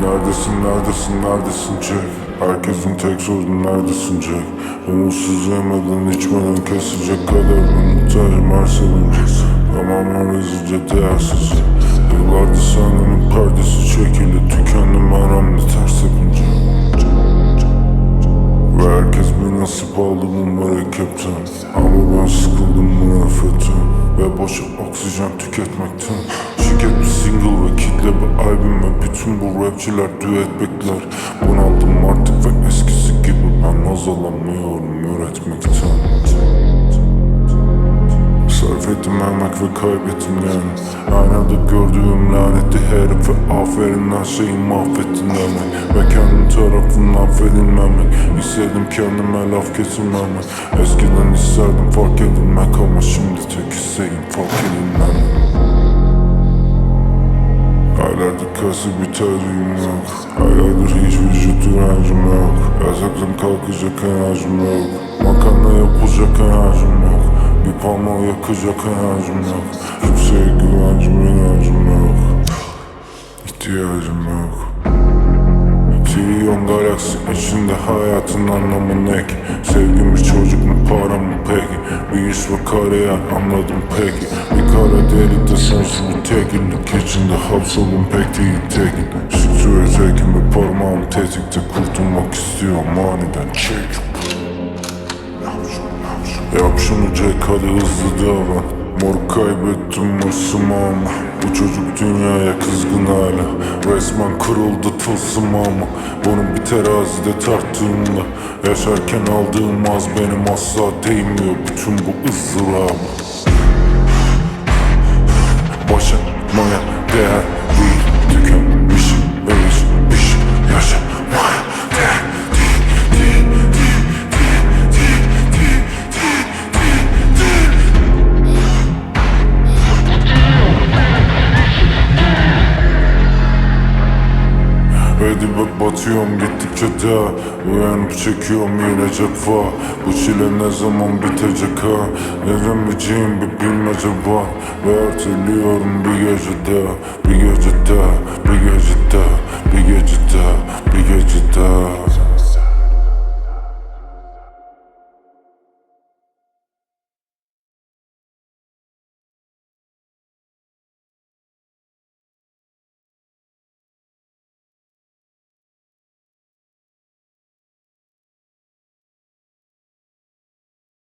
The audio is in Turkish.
Neredesin, neredesin, neredesin Jack? Herkesin tek sorunu neredesin Jack? Umutsuz yemeden içmeden kesecek kadar bir muhtacım her sevince Tamamen rezilce değersiz. Yıllardır sahnenin perdesi çekildi Tükendim her hamle ters yapınca. Ve herkes bir nasip aldı bu mürekkepten. Ama ben sıkıldım bu nefretten Ve boşa oksijen tüketmekten. Şirket bir kitle bir albüm Ve bütün bu rapçiler düet bekler. Bunaldım artık ve eskisi gibi Ben naz alamıyorum üretmekten Sarf ettim emek ve kaybettim yani Aynada gördüğüm lanetli herif ve aferin her şeyi mahvettin demek Ve kendim tarafından affedilmemek. İstedim kendime laf getirmemek Eskiden isterdim fark edilmek ama şimdi tek isteğim fark edilmemek Bir tercihim yok. Aylardır hiç vücut direncim yok. Yasaktım kalkacak enerjim yok. Makarna yapılacak enerjim yok. Bir parmağı yakacak enerjim yok. Kimseye güvencim inancım yok. İhtiyacım yok Trilyon galaksi içinde hayatın anlamı ne ki? Sevgimiz çocuk mu para mı peki? Bir iş ve kariyer anladım peki. Bir kara delikte sonsuz bir tekillik içinde hapsolun pek değil tekin. Sütüre tekin bir parmağım tetikte kurtulmak istiyorum aniden. Çek. Yap şunu Jack hadi hızlı davran Mor kaybettim hırsımı ama Bu çocuk dünyaya kızgın hala Resmen kırıldı tılsım ama Bunu bir terazide tarttığımda Yaşarken aldığım az benim asla değmiyor Bütün bu ızdırabı Ve dibe batıyorum gittikçe daha Uyanıp çekiyorum yine cefa Bu çile ne zaman bitecek ha? Ne demeyeceğim bir bilmece var Ve erteliyorum bir gece daha Bir gece daha Bir gece daha Bir